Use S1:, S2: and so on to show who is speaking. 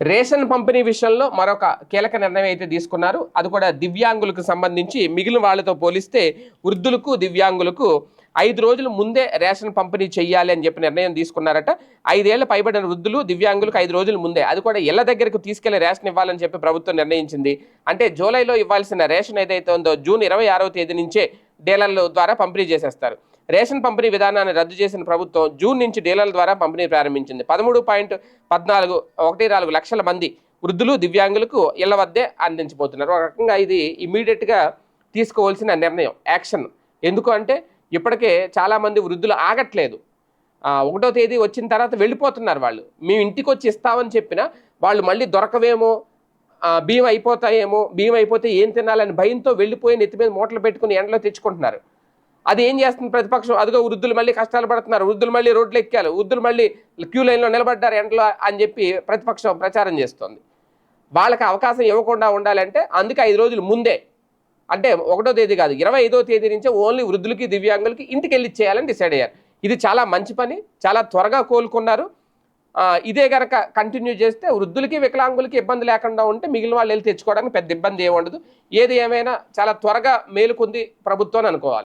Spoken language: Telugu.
S1: రేషన్ పంపిణీ విషయంలో మరొక కీలక నిర్ణయం అయితే తీసుకున్నారు. అది కూడా దివ్యాంగులకు సంబంధించి మిగిలిన వాళ్ళతో పోలిస్తే వృద్ధులకు దివ్యాంగులకు ఐదు రోజుల ముందే రేషన్ పంపిణీ చేయాలి అని చెప్పి నిర్ణయం తీసుకున్నారట. ఐదేళ్ళ పైబడిన వృద్ధులు దివ్యాంగులకు ఐదు రోజుల ముందే అది కూడా ఇళ్ళ దగ్గరకు తీసుకెళ్ళి రేషన్ ఇవ్వాలని చెప్పి ప్రభుత్వం నిర్ణయించింది. అంటే జూలైలో ఇవ్వాల్సిన రేషన్ ఏదైతే ఉందో జూన్ ఇరవై ఆరవ తేదీ నుంచే డీలర్ల ద్వారా పంపిణీ చేసేస్తారు. రేషన్ పంపిణీ విధానాన్ని రద్దు చేసిన ప్రభుత్వం జూన్ నుంచి డీలర్ల ద్వారా పంపిణీ ప్రారంభించింది. పదమూడు పాయింట్ పద్నాలుగు ఒకటి నాలుగు లక్షల మంది వృద్ధులు దివ్యాంగులకు ఇళ్ళ వద్దే అందించబోతున్నారు. ఒక రకంగా ఇది ఇమీడియట్గా తీసుకోవాల్సిన నిర్ణయం యాక్షన్. ఎందుకు అంటే ఇప్పటికే చాలామంది వృద్ధులు ఆగట్లేదు. ఒకటో తేదీ వచ్చిన తర్వాత వెళ్ళిపోతున్నారు వాళ్ళు. మేము ఇంటికి వచ్చి ఇస్తామని చెప్పినా వాళ్ళు మళ్ళీ దొరకవేమో బియ్యం అయిపోతాయేమో బియ్యం అయిపోతే ఏం తినాలని భయంతో వెళ్ళిపోయి నెత్తి మీద మూటలు పెట్టుకుని ఎండలో తెచ్చుకుంటున్నారు. అది ఏం చేస్తుంది ప్రతిపక్షం? అదిగో వృద్ధులు మళ్ళీ కష్టాలు పడుతున్నారు. వృద్ధులు మళ్ళీ రోడ్లు ఎక్కారు వృద్ధులు మళ్ళీ క్యూ లైన్లో నిలబడ్డారు ఎండలో అని చెప్పి ప్రతిపక్షం ప్రచారం చేస్తుంది. వాళ్ళకి అవకాశం ఇవ్వకుండా ఉండాలంటే అందుకే ఐదు రోజులు ముందే అంటే ఒకటో తేదీ కాదు ఇరవై ఐదో తేదీ నుంచే ఓన్లీ వృద్ధులకి దివ్యాంగులకి ఇంటికి వెళ్ళి చేయాలని డిసైడ్ అయ్యారు. ఇది చాలా మంచి పని చాలా త్వరగా కోలుకున్నారు. ఇదే గనక కంటిన్యూ చేస్తే వృద్ధులకి వికలాంగులకి ఇబ్బంది లేకుండా ఉంటే మిగిలిన వాళ్ళు వెళ్ళి తెచ్చుకోవడానికి పెద్ద ఇబ్బంది ఏమి ఉండదు. ఏది ఏమైనా చాలా త్వరగా మేలుకుంది ప్రభుత్వం అనుకోవాలి.